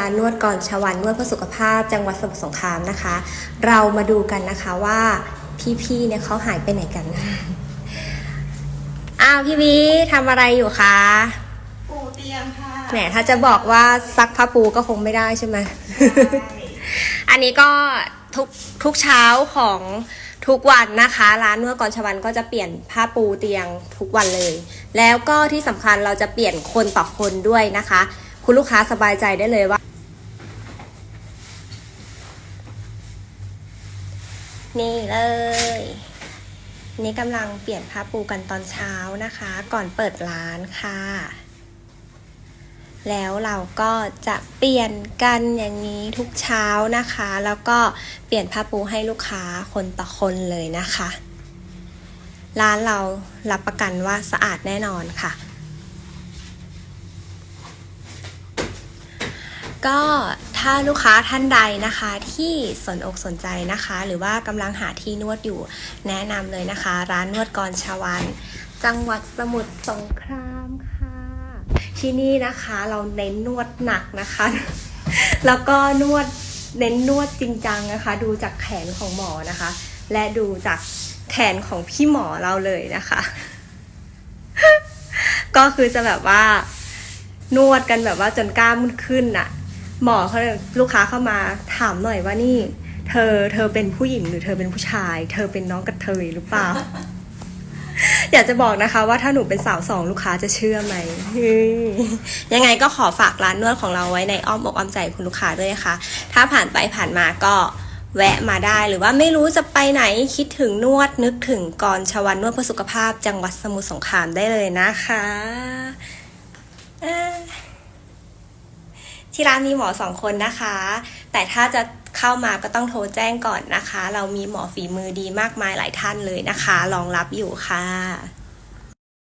ก่อนชวันนวดเพื่อสุขภาพจังหวัดสมุทรสงครามนะคะ เรามาดูกันนะคะว่าพี่ๆเนี่ยเขาหายไปไหนกัน อ้าวพี่วีทำอะไรอยู่คะปูเตียงค่ะแหมถ้าจะบอกว่าซักผ้าปูก็คงไม่ได้ใช่ไหมอันนี้ก็ทุกทุกเช้าของทุกวันนะคะ ร้านนวดกรชวันก็จะเปลี่ยนผ้าปูเตียงทุกวันเลย แล้วก็ที่สำคัญเราจะเปลี่ยนคนต่อคนด้วยนะคะ คุณลูกค้าสบายใจได้เลยว่า นี่เลย นี่กำลังเปลี่ยนผ้าปูกันตอนเช้านะคะ ก่อนเปิดร้านค่ะ แล้วเราก็จะเปลี่ยนกันอย่างนี้ทุกเช้านะคะ แล้วก็เปลี่ยนผ้าปูให้ลูกค้าคนต่อคนเลยนะคะ ร้านเรารับประกันว่าสะอาดแน่นอนค่ะก็ ถ้าลูกค้าท่านใดนะคะที่สนอกสนใจนะคะ หรือว่ากำลังหาที่นวดอยู่แนะนำเลยนะคะ ร้านนวดกรชวันจังหวัดสมุทรสงครามค่ะ ที่นี่นะคะเราเน้นนวดหนักนะคะ แล้วก็นวดเน้นนวดจริงจังนะคะ ดูจากแขนของหมอนะคะ และดูจากแขนของพี่หมอเราเลยนะคะ ก็คือจะแบบว่านวดกันแบบว่าจนกล้ามมันขึ้นน่ะ หมอเขาลูกค้าเข้ามาถามหน่อยว่านี่ เธอเธอเป็นผู้หญิงหรือเธอเป็นผู้ชาย เธอเป็นน้องกระเทยหรือเปล่า อยากจะบอกนะคะว่าถ้าหนูเป็นสาวสองลูกค้าจะเชื่อไหมยังไงก็ขอฝากร้านนวดของเราไว้ในอ้อมอกอ้อมใจคุณลูกค้าด้วยนะคะ ถ้าผ่านไปผ่านมาก็แวะมาได้หรือว่าไม่รู้จะไปไหนคิดถึงนวดนึกถึงกรชวันนวดเพื่อสุขภาพจังหวัดสมุทรสงครามได้เลยนะคะอ่า ที่ร้านมีหมอสองคนนะคะ แต่ถ้าจะเข้ามาก็ต้องโทรแจ้งก่อนนะคะ เรามีหมอฝีมือดีมากมายหลายท่านเลยนะคะ รองรับอยู่ค่ะ